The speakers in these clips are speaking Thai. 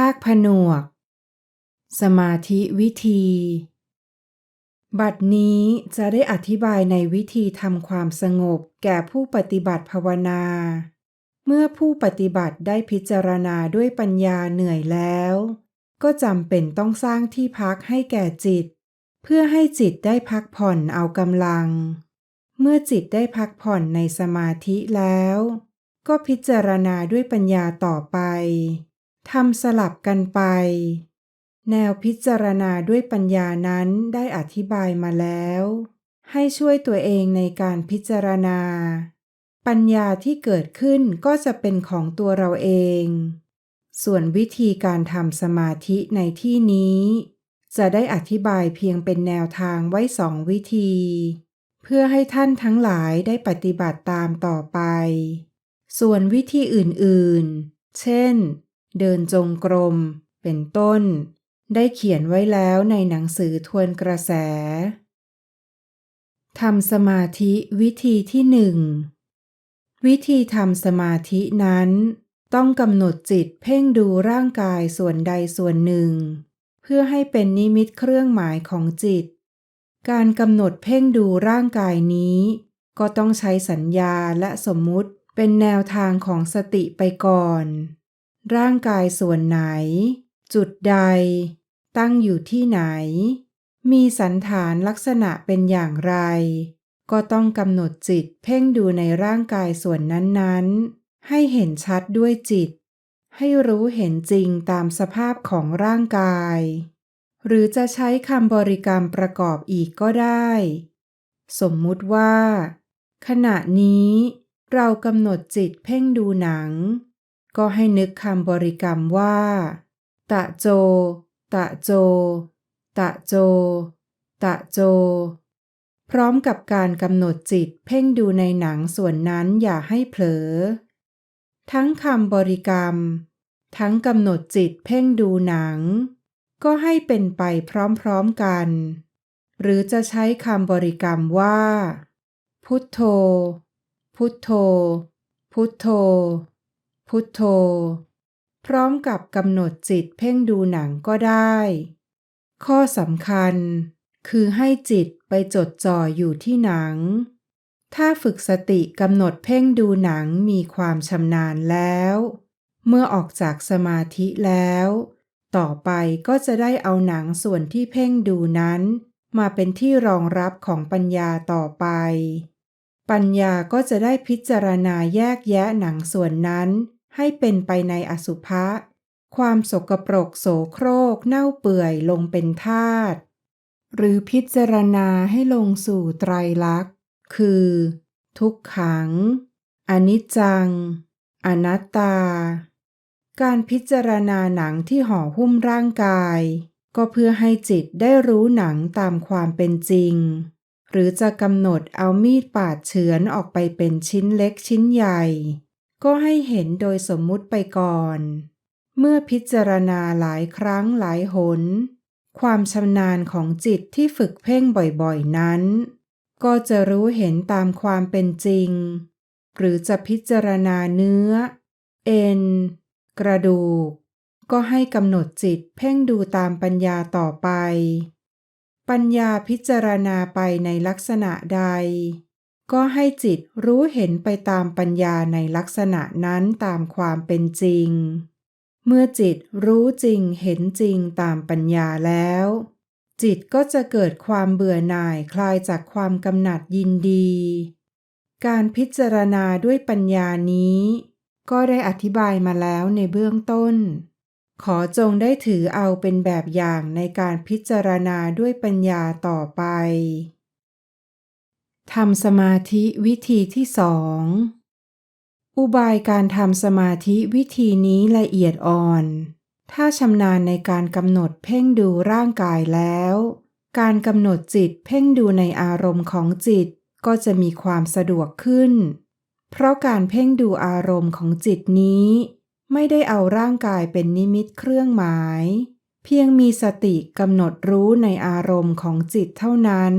ภาคผนวก สมาธิวิธี บัดนี้จะได้อธิบายในวิธีทำความสงบแก่ผู้ปฏิบัติภาวนา เมื่อผู้ปฏิบัติได้พิจารณาด้วยปัญญาเหนื่อยแล้ว ก็จำเป็นต้องสร้างที่พักให้แก่จิต เพื่อให้จิตได้พักผ่อนเอากำลัง เมื่อจิตได้พักผ่อนในสมาธิแล้วก็พิจารณาด้วยปัญญาต่อไป ทำสลับกันไป แนวพิจารณาด้วยปัญญานั้นได้อธิบายมาแล้ว ให้ช่วยตัวเองในการพิจารณา ปัญญาที่เกิดขึ้นก็จะเป็นของตัวเราเอง ส่วนวิธีการทำสมาธิในที่นี้ จะได้อธิบายเพียงเป็นแนวทางไว้สองวิธี เพื่อให้ท่านทั้งหลายได้ปฏิบัติตามต่อไป ส่วนวิธีอื่นๆ เช่น เดินจงกรม เป็นต้น ได้เขียนไว้แล้วในหนังสือทวนกระแส ทำสมาธิวิธีที่หนึ่ง วิธีทำสมาธินั้น ต้องกำหนดจิตเพ่งดูร่างกายส่วนใดส่วนหนึ่ง เพื่อให้เป็นนิมิตเครื่องหมายของจิต การกำหนดเพ่งดูร่างกายนี้ ก็ต้องใช้สัญญาและสมมุติเป็นแนวทางของสติไปก่อน ร่างกายส่วนไหน จุดใด ตั้งอยู่ที่ไหน มีสันฐานลักษณะเป็นอย่างไร ก็ต้องกำหนดจิตเพ่งดูในร่างกายส่วนนั้นๆ ให้เห็นชัดด้วยจิต ให้รู้เห็นจริงตามสภาพของร่างกาย หรือจะใช้คำบริกรรมประกอบอีกก็ได้ สมมุติว่า ขณะนี้เรากำหนดจิตเพ่งดูหนัง ก็ให้นึกคำบริกรรมว่า ตะโจ ตะโจ ตะโจ ตะโจ พร้อมกับการกำหนดจิตเพ่งดูในหนังส่วนนั้นอย่าให้เผลอ ทั้งคำบริกรรม ทั้งกำหนดจิตเพ่งดูหนัง ก็ให้เป็นไปพร้อมๆกัน หรือจะใช้คำบริกรรมว่า พุทโธ พุทโธ พุทโธ พุทโธ พร้อมกับกำหนดจิตเพ่งดูหนังก็ได้ ข้อสำคัญ คือให้จิตไปจดจ่ออยู่ที่หนัง ถ้าฝึกสติกำหนดเพ่งดูหนังมีความชำนาญแล้ว เมื่อออกจากสมาธิแล้ว ต่อไปก็จะได้เอาหนังส่วนที่เพ่งดูนั้น มาเป็นที่รองรับของปัญญาต่อไปปัญญาก็จะได้พิจารณาแยกแยะหนังส่วนนั้น ให้เป็นไปในอสุภะ ความสกปรกโสโครกเน่าเปื่อยลงเป็นธาตุ หรือพิจารณาให้ลงสู่ไตรลักษณ์ คือ ทุกขัง อนิจจัง อนัตตา การพิจารณาหนังที่ห่อหุ้มร่างกาย ก็เพื่อให้จิตได้รู้หนังตามความเป็นจริง หรือจะกำหนดเอามีดปาดเฉือนออกไปเป็นชิ้นเล็กชิ้นใหญ่ ก็ให้เห็นโดยสมมุติไปก่อน เมื่อพิจารณาหลายครั้งหลายหน ความชำนาญของจิตที่ฝึกเพ่งบ่อยๆนั้น ก็จะรู้เห็นตามความเป็นจริง หรือจะพิจารณาเนื้อ เอ็น กระดูก ก็ให้กำหนดจิตเพ่งดูตามปัญญาต่อไป ปัญญาพิจารณาไปในลักษณะใด ก็ให้จิตรู้เห็นไปตามปัญญาในลักษณะนั้นตามความเป็นจริง เมื่อจิตรู้จริงเห็นจริงตามปัญญาแล้ว จิตก็จะเกิดความเบื่อหน่ายคลายจากความกำหนัดยินดี การพิจารณาด้วยปัญญานี้ ก็ได้อธิบายมาแล้วในเบื้องต้น ขอจงได้ถือเอาเป็นแบบอย่างในการพิจารณาด้วยปัญญาต่อไป ทำสมาธิวิธีที่สอง อุบายการทำสมาธิวิธีนี้ละเอียดอ่อน ถ้าชำนาญในการกำหนดเพ่งดูร่างกายแล้ว การกำหนดจิตเพ่งดูในอารมณ์ของจิตก็จะมีความสะดวกขึ้น เพราะการเพ่งดูอารมณ์ของจิตนี้ ไม่ได้เอาร่างกายเป็นนิมิตเครื่องหมาย เพียงมีสติกำหนดรู้ในอารมณ์ของจิตเท่านั้น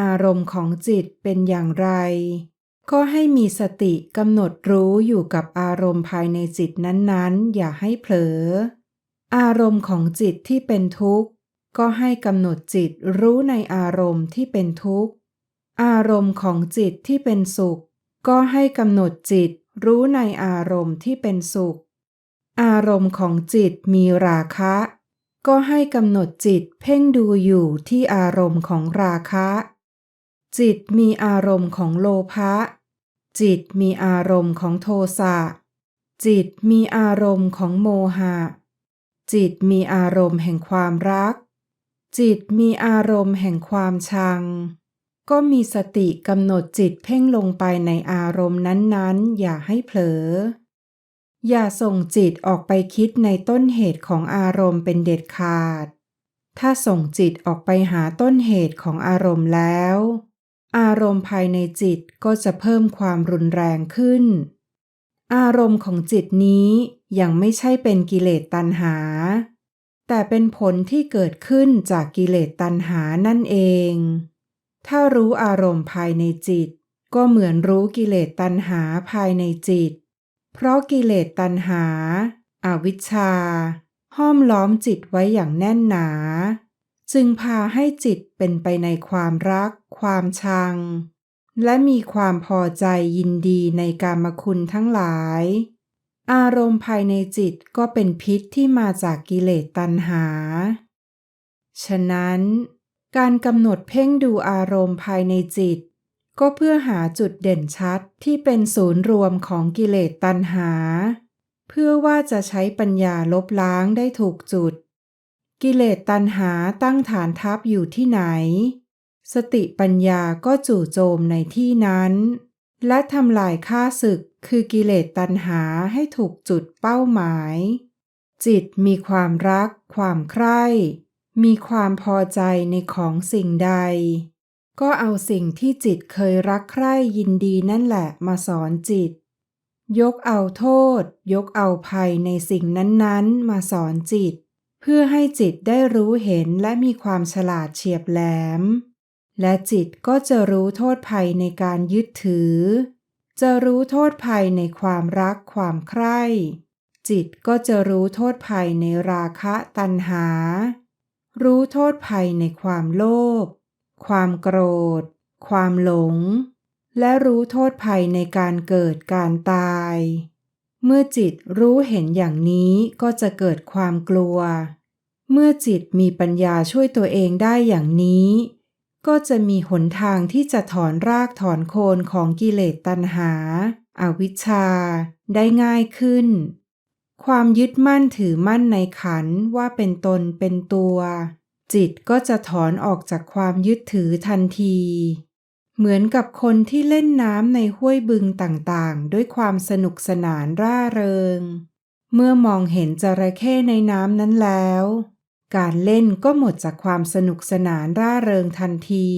อารมณ์ของจิตเป็นอย่างไร ก็ให้มีสติกำหนดรู้อยู่กับอารมณ์ภายในจิตนั้นๆ อย่าให้เผลอ อารมณ์ของจิตที่เป็นทุกข์ ก็ให้กำหนดจิตรู้ในอารมณ์ที่เป็นทุกข์ อารมณ์ของจิตที่เป็นสุข ก็ให้กำหนดจิตรู้ในอารมณ์ที่เป็นสุข อารมณ์ของจิตมีราคะ ก็ให้กำหนดจิตเพ่งดูอยู่ที่อารมณ์ของราคะ จิตมีอารมณ์ของโลภะ จิตมีอารมณ์ของโทสะ จิตมีอารมณ์ของโมหะ จิตมีอารมณ์แห่งความรัก จิตมีอารมณ์แห่งความชัง ก็มีสติกำหนดจิตเพ่งลงไปในอารมณ์นั้นๆ อย่าให้เผลอ อย่าส่งจิตออกไปคิดในต้นเหตุของอารมณ์เป็นเด็ดขาด ถ้าส่งจิตออกไปหาต้นเหตุของอารมณ์แล้ว อารมณ์ภายในจิตก็จะเพิ่มความรุนแรงขึ้น อารมณ์ของจิตนี้ยังไม่ใช่เป็นกิเลสตัณหา แต่เป็นผลที่เกิดขึ้นจากกิเลสตัณหานั่นเอง ถ้ารู้อารมณ์ภายในจิต ก็เหมือนรู้กิเลสตัณหาภายในจิต เพราะกิเลสตัณหาอาวิชชา ห้อมล้อมจิตไว้อย่างแน่นหนา จึงพาให้จิตเป็นไปในความรัก ความชัง และมีความพอใจยินดีในกามคุณทั้งหลาย อารมณ์ภายในจิตก็เป็นพิษที่มาจากกิเลสตัณหา ฉะนั้น การกำหนดเพ่งดูอารมณ์ภายในจิต ก็เพื่อหาจุดเด่นชัดที่เป็นศูนย์รวมของกิเลสตัณหา เพื่อว่าจะใช้ปัญญาลบล้างได้ถูกจุด กิเลสตัณหาตั้งฐานทัพอยู่ที่ไหน สติปัญญาก็จู่โจมในที่นั้น และทำลายค่าศึกคือกิเลสตัณหาให้ถูกจุดเป้าหมาย จิตมีความรัก ความใคร่ มีความพอใจในของสิ่งใด ก็เอาสิ่งที่จิตเคยรักใคร่ยินดีนั่นแหละมาสอนจิต ยกเอาโทษ ยกเอาภัยในสิ่งนั้นๆ มาสอนจิต พื่อให้จิตได้รู้เห็นและมีความฉลาดเฉียบแหลม และจิตก็จะรู้โทษภัยในการยึดถือ จะรู้โทษภัยในความรักความใคร่ จิตก็จะรู้โทษภัยในราคะตัณหา รู้โทษภัยในความโลภ ความโกรธ ความหลง และรู้โทษภัยในการเกิดการตายเมื่อจิตรู้เห็นอย่างนี้ก็จะเกิดความกลัว เมื่อจิตมีปัญญาช่วยตัวเองได้อย่างนี้ ก็จะมีหนทางที่จะถอนรากถอนโคนของกิเลสตัณหาอาวิชชา ได้ง่ายขึ้น ความยึดมั่นถือมั่นในขันว่าเป็นตนเป็นตัว จิตก็จะถอนออกจากความยึดถือทันที เหมือนกับคนที่เล่นน้ำในห้วยบึงต่างๆ ด้วยความสนุกสนานร่าเริง เมื่อมองเห็นจระเข้ในน้ำนั้นแล้ว การเล่นก็หมดจากความสนุกสนานร่าเริงทันที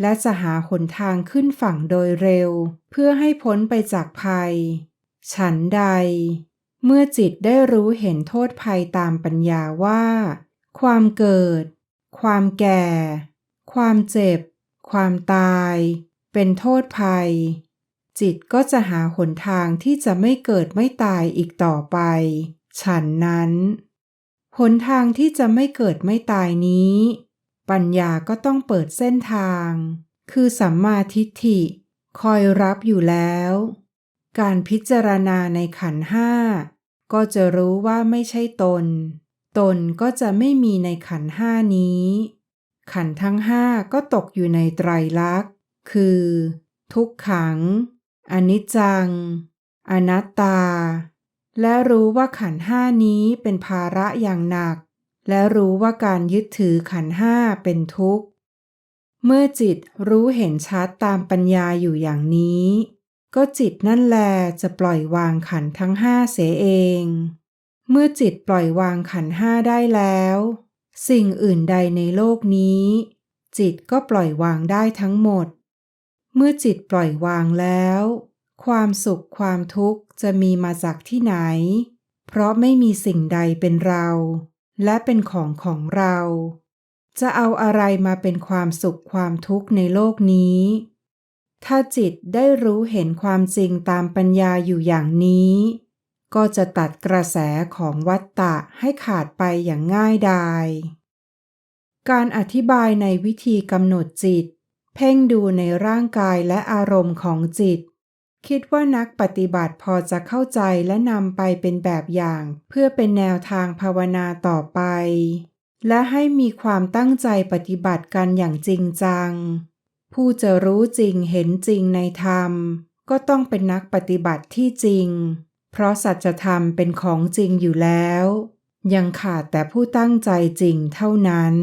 และจะหาหนทางขึ้นฝั่งโดยเร็ว เพื่อให้พ้นไปจากภัย ฉันใด เมื่อจิตได้รู้เห็นโทษภัยตามปัญญาว่า ความเกิด ความแก่ ความเจ็บ ความตาย เป็นโทษภัย จิตก็จะหาหนทางที่จะไม่เกิดไม่ตายอีกต่อไป ฉันนั้น หนทางที่จะไม่เกิดไม่ตายนี้ ปัญญาก็ต้องเปิดเส้นทาง คือสัมมาทิฏฐิ คอยรับอยู่แล้ว การพิจารณาในขันห้าก็จะรู้ว่าไม่ใช่ตน ตนก็จะไม่มีในขันห้านี้ ขันทั้งห้าก็ตกอยู่ในไตรลักษณ์ คือ ทุกขัง อนิจจัง อนัตตา และรู้ว่าขันห้านี้เป็นภาระอย่างหนัก และรู้ว่าการยึดถือขันห้าเป็นทุกข์ เมื่อจิตรู้เห็นชัดตามปัญญาอยู่อย่างนี้ ก็จิตนั่นแลจะปล่อยวางขันทั้งห้าเสียเอง เมื่อจิตปล่อยวางขันห้าได้แล้ว สิ่งอื่นใดในโลกนี้ จิตก็ปล่อยวางได้ทั้งหมด เมื่อจิตปล่อยวางแล้ว ความสุขความทุกข์จะมีมาจากที่ไหน เพราะไม่มีสิ่งใดเป็นเรา และเป็นของของเรา จะเอาอะไรมาเป็นความสุขความทุกข์ในโลกนี้ ถ้าจิตได้รู้เห็นความจริงตามปัญญาอยู่อย่างนี้ ก็จะตัดกระแสของวัตตะให้ขาดไปอย่างง่ายดายการอธิบายในวิธีกำหนดจิต เพ่งดูในร่างกายและอารมณ์ของจิต คิดว่านักปฏิบัติพอจะเข้าใจและนำไปเป็นแบบอย่าง เพื่อเป็นแนวทางภาวนาต่อไป และให้มีความตั้งใจปฏิบัติกันอย่างจริงจัง ผู้จะรู้จริงเห็นจริงในธรรม ก็ต้องเป็นนักปฏิบัติที่จริง เพราะสัจธรรมเป็นของจริงอยู่แล้ว ยังขาดแต่ผู้ตั้งใจจริงเท่านั้น